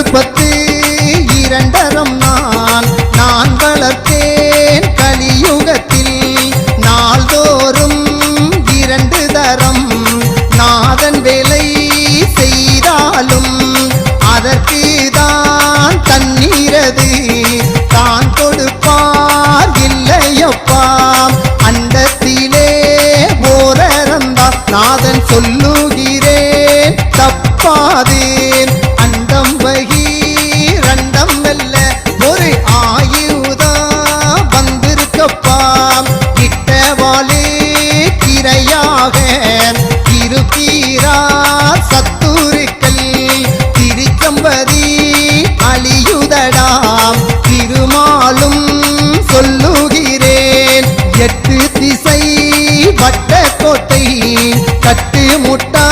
ஒன்று பத்து இரண்டரம் நான். நான் வளர்த்தேன் கலியுகத்தில். நாள்தோறும் இரண்டு தரம். நாதன் வேலை செய்தாலும் அதற்கு தான் தண்ணீரது தான் கொடுப்பார் இல்லையப்பா. அண்டத்திலே ஓரறந்தா. நாதன் சொல்லு கண்டம் மெல்ல ஒரு ஆயுதா வந்திருக்கப்பா. கிட்டவாளே கிரையாக திருப்பீரா சத்துருக்கள். திருச்சம்பதி அழியுதடாம் திருமாலும் சொல்லுகிறேன். எட்டு திசை வட்ட கோட்டை கட்டு முட்டா